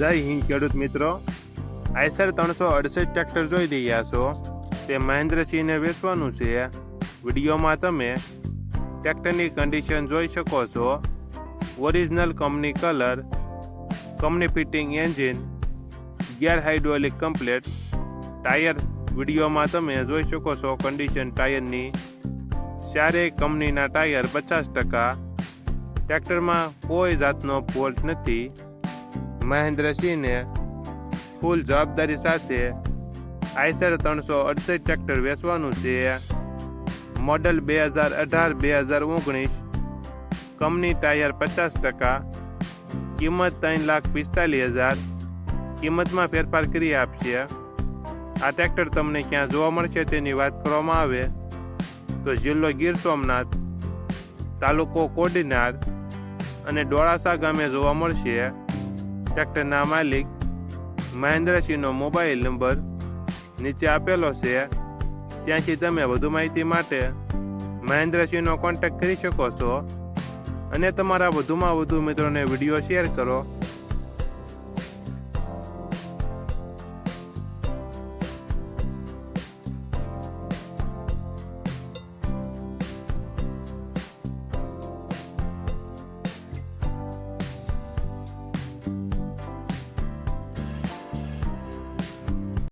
જય હિન્દ, ખેડૂત મિત્રો. આઈસર ત્રણસો અડસઠ ટ્રેક્ટર જોઈ રહ્યા છો. તે મહેન્દ્રસિંહને વેચવાનું છે. વિડીયોમાં તમે ટ્રેક્ટરની કન્ડિશન જોઈ શકો છો. Original company colour company fitting engine gear hydraulic complete tyre વિડીયોમાં તમે જોઈ શકો છો કન્ડિશન ટાયરની ચારેય કંપનીના ટાયર પચાસ ટકા. ટ્રેક્ટરમાં કોઈ જાતનો ફોલ્ટ નથી. મહેન્દ્રસિંહને ફૂલ જવાબદારી સાથે આઈસર ત્રણસો અડસઠ ટ્રેક્ટર વેચવાનું છે. મોડલ બે હજાર અઢાર, બે હજાર ઓગણીસ કંપની ટાયર પચાસ ટકા, કિંમત ત્રણ લાખ પિસ્તાલીસ હજાર, કિંમતમાં ફેરફાર કરી આપશે. આ ટ્રેક્ટર તમને ક્યાં જોવા મળશે તેની વાત કરવામાં આવે. તો જિલ્લો ગીર સોમનાથ, તાલુકો કોડીનાર અને ડોળાસા ગામે જોવા મળશે. ટ્રેક્ટરના માલિક, મહેન્દ્રસિંહનો મોબાઈલ નંબર નીચે આપેલો છે. ત્યાંથી તમે વધુ માહિતી માટે મહેન્દ્રસિંહનો કોન્ટેક્ટ કરી શકો છો અને તમારા વધુમાં વધુ મિત્રોને વીડિયો શેર કરો.